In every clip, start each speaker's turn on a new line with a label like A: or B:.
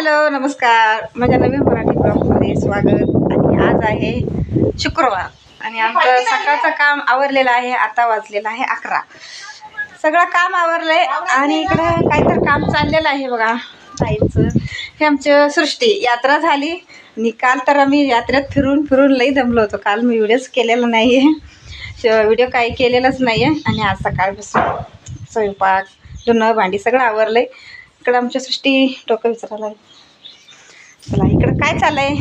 A: Hello नमस्कार. माझ्या नवीन मराठी ब्लॉगमध्ये स्वागत. आणि आज आहे शुक्रवार आणि आमचं सकाळचं काम आवरलेलं आहे आता वाजलेलं आहे अकरा. सगळं काम आवरलंय आणि इकडं काहीतरी काम चाललेलं आहे बघा ताईंचं हे आमचं सृष्टी. यात्रा झाली. आणि काल तर आम्ही यात्रेत फिरून फिरून लई दमलो होतो. काल मी व्हिडिओच केलेला नाही आहे व्हिडिओ काही केलेलाच नाही आहे आणि आज सकाळपासून स्वयंपाक धुणं भांडी सगळं आवरलं आहे इकडं आमच्या सृष्टी डोकं विचारायला चला इकडं काय चाललंय?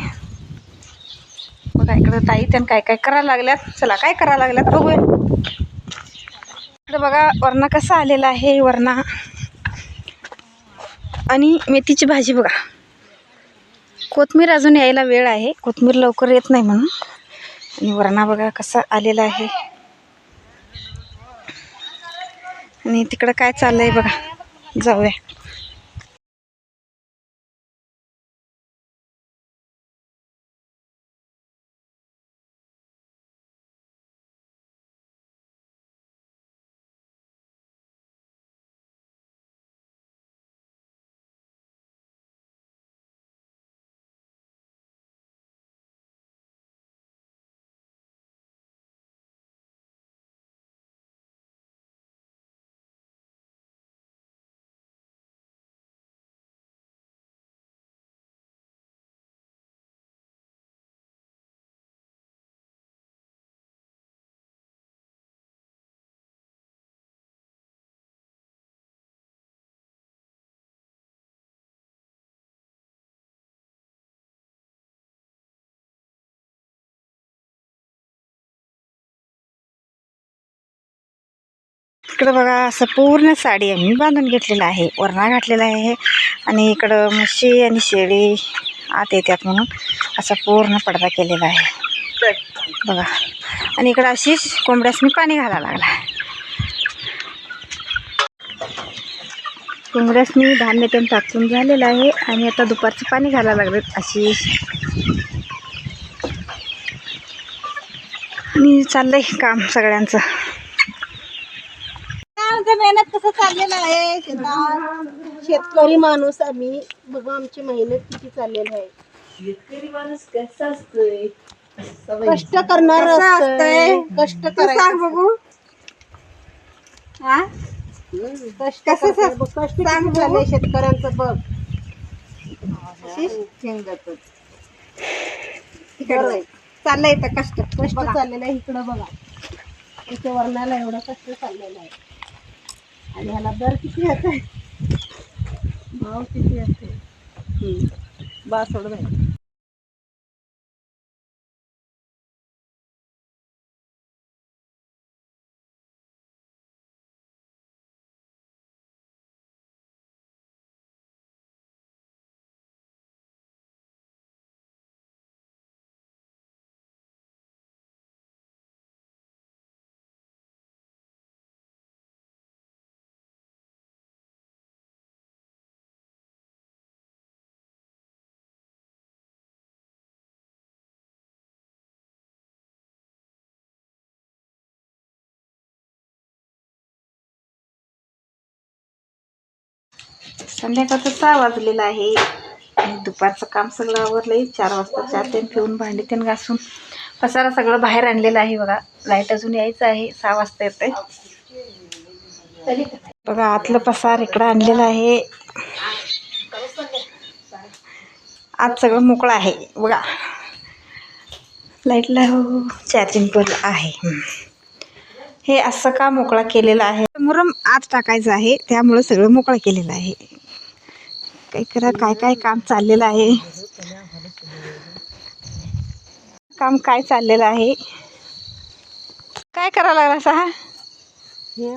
A: बघा इकडं ताई त्यानं काय काय करायला लागल्यात. चला काय करायला लागल्यात बघूया. इकडं बघा वरणा कसा आलेला आहे वरणा. आणि मेथीची भाजी बघा. कोथमीर अजून यायला वेळ आहे. कोथमीर लवकर येत नाही म्हणून. आणि वरणा बघा कसा आलेला आहे. आणि तिकडं काय चाललंय बघा. जाऊया. इकडं बघा असं पूर्ण साडी आम्ही बांधून घेतलेलं आहे. वरणा घातलेला आहे. आणि इकडं म्हशी आणि शेळी आत येतात म्हणून असा पूर्ण पडदा केलेला आहे. बघा. आणि इकडं अशीच कोंबड्यास मी पाणी घालायला लागला. कोंबड्यास मी धान्य पण टाकून झालेलं आहे. आणि आता दुपारचं पाणी घालायला लागलं अशी. आणि चाललंय काम सगळ्यांचं
B: आमचं मेहनत कसं चाललेलं आहे. शेतात शेतकरी माणूस आम्ही. बघा आमची मेहनत किती चाललेली आहे. कष्ट करणार
A: कसं
B: असतंय.
A: असतंय?
B: कष्ट
A: तू सांग
B: करायचं
A: बघू. हा?
B: कष्ट
A: कसं.
B: बघ, कष्ट किती. चाललंय शेतकऱ्यांचं बघ. बरं. आहे.
A: चाललंय तर कष्ट.
B: कष्ट
A: बघा.
B: चाललेलं आहे. इकडं बघा. इथे वर्णाला एवढं कष्ट चाललेलं आहे. आणि ह्याला दर किती येते भाव किती येते बा सोड
A: संध्याकाळचं सहा वाजलेलं आहे. दुपारचं काम सगळं आवरलंय चार वाजता चार तेन पिऊन भांडी तेन घासून पसारा सगळं बाहेर आणलेला आहे बघा. लाइट अजून यायचं आहे. सहा वाजता येते बघा आतलं पसार इकडं आणलेलं आहे. आज सगळं मोकळं आहे. बघा. लाईटला हो, हो, हो. चार्जिंग पण आहे. हे असं का मोकळा केलेला आहे? मुरम आत टाकायचं आहे. त्यामुळं सगळं मोकळं केलेलं आहे. काय करा काय काय काम चाललेलं आहे? काम काय चाललेलं आहे? काय करायला लागला असा
B: हे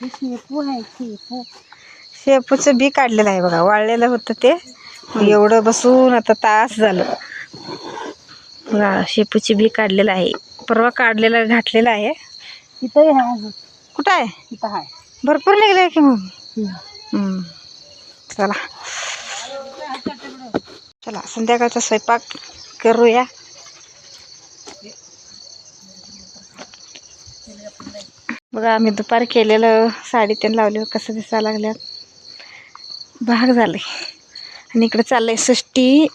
B: हे शेपू आहे शेपू
A: शेपूचं बी काढलेलं आहे बघा वाळलेलं होतं ते. एवढं बसून आता तास झालं. बघा शेपूची बी काढलेलं आहे. परवा काढलेलं घातलेलं आहे.
B: इथंही आहे अजून.
A: कुठं आहे?
B: इथं आहे.
A: भरपूर निघले की मग. चला. चला संध्याकाळचा स्वयंपाक करूया. बघा आम्ही दुपार केलेलं साडी त्यानं लावल्यावर कसं दिसायला लागल्यात. भाग झाले. आणि इकडे चाललंय
B: लावावं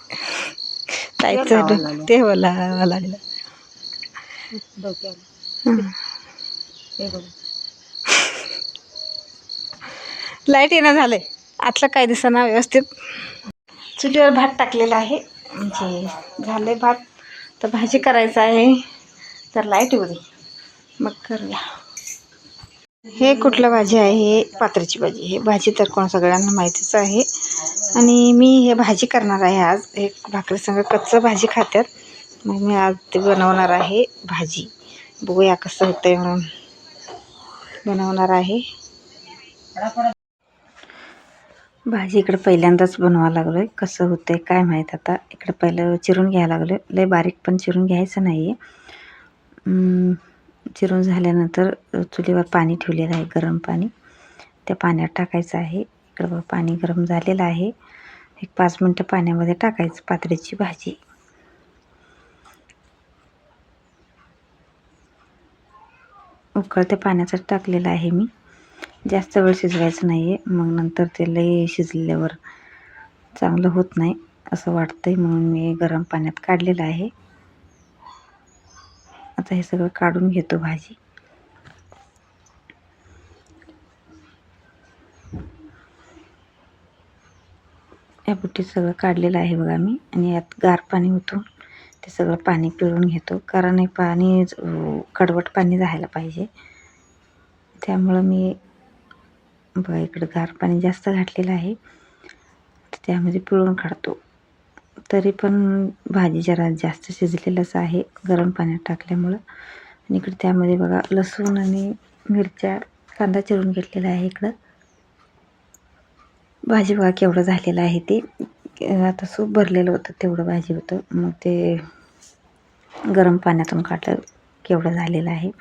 A: ताईचं
B: लागलं.
A: ते बोलावं लागलं. लाइट येणं झालंय. आतलं काय दिसेना व्यवस्थित. चुलीवर भात टाकलेला आहे. म्हणजे झाले भात. तर भाजी करायचं आहे. तर लाइट येऊ दे. मग करूया. हे कुठलं भाजी आहे? हे पात्राची भाजी. हे भाजी तर कोण सगळ्यांना माहितीच आहे. आणि मी हे भाजी करणार आहे आज. हे भाकरी संग कच्चं भाजी खात्यात. मग मी आज ते बनवणार आहे भाजी. बघूया कसं होतंय म्हणून. बनवणार आहे. भाजी इकडं पहिल्यांदाच बनवा लागलो आहे कसं होतं आहे काय माहीत आता. इकडं पहिलं चिरून घ्यायला लागलो आहे लय बारीक पण चिरून घ्यायचं नाही आहे चिरून झाल्यानंतर चुलीवर पाणी ठेवलेलं आहे गरम पाणी. त्या पाण्यात टाकायचं आहे. इकडं पाणी गरम झालेलं आहे. एक पाच मिनटं पाण्यामध्ये टाकायचं पातळीची भाजी. उकळत्या पाण्यासाठी टाकलेलं आहे मी. जास्त वेळ शिजवायचं नाही आहे मग नंतर ते लई शिजल्यावर चांगलं होत नाही असं वाटतं आहे म्हणून मी गरम पाण्यात काढलेलं आहे. आता हे सगळं काढून घेतो भाजी. या बुट्टीत सगळं काढलेलं आहे बघा मी. आणि यात गार पाणी होतो ते सगळं पाणी पिळून घेतो. कारण हे पाणी कडवट पाणी राहायला पाहिजे. त्यामुळं मी बघा इकडं गार पाणी जास्त घातलेलं आहे. तर त्यामध्ये पिळून काढतो. तरी पण भाजी जरा जास्त शिजलेलंच आहे गरम पाण्यात टाकल्यामुळं. आणि इकडे त्यामध्ये बघा लसूण आणि मिरच्या कांदा चिरून घेतलेला आहे इकडं. भाजी बघा केवढं झालेलं आहे ते. आता सूप भरलेलं होतं तेवढं भाजी होतं. मग ते गरम पाण्यातून काढलं केवढं झालेलं आहे.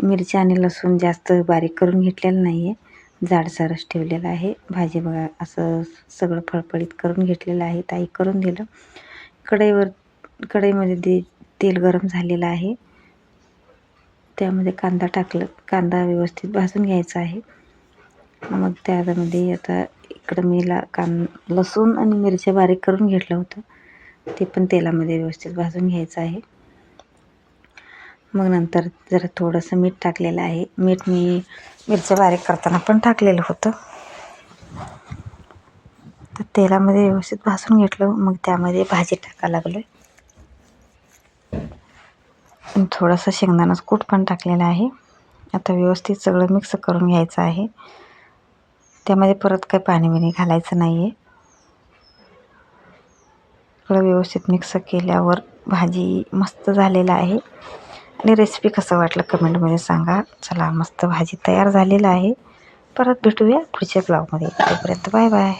A: मिरच्या आणि लसूण जास्त बारीक करून घेतलेलं नाही आहे जाडसरच ठेवलेलं आहे. भाजी बघा असं सगळं फळफळीत करून घेतलेलं आहे. ताई करून दिलं. कढईवर कढईमध्ये ते तेल गरम झालेलं आहे. त्यामध्ये कांदा टाकलं कांदा व्यवस्थित भाजून घ्यायचा आहे. मग त्यामध्ये आता इकडं मी ला कां लसूण आणि मिरच्या बारीक करून घेतलं होतं. ते पण तेलामध्ये व्यवस्थित भाजून घ्यायचं आहे. मग नंतर जरा थोडंसं मीठ टाकलेलं आहे. मीठ मी मिरच्या बारीक करताना पण टाकलेलं होतं. तर तेलामध्ये व्यवस्थित भाजून घेतलं. मग त्यामध्ये भाजी टाकायला लागलो थोडंसं शेंगदाण्याचं कूट पण टाकलेलं आहे. आता व्यवस्थित सगळं मिक्स करून घ्यायचं आहे. त्यामध्ये परत काही पाणी बिणी घालायचं नाही आहे सगळं व्यवस्थित मिक्स केल्यावर भाजी मस्त झालेलं आहे. आणि रेसिपी कसं वाटलं कमेंटमध्ये सांगा. चला मस्त भाजी तयार झालेलं आहे. परत भेटूया पुढच्या ब्लॉगमध्ये तोपर्यंत बाय बाय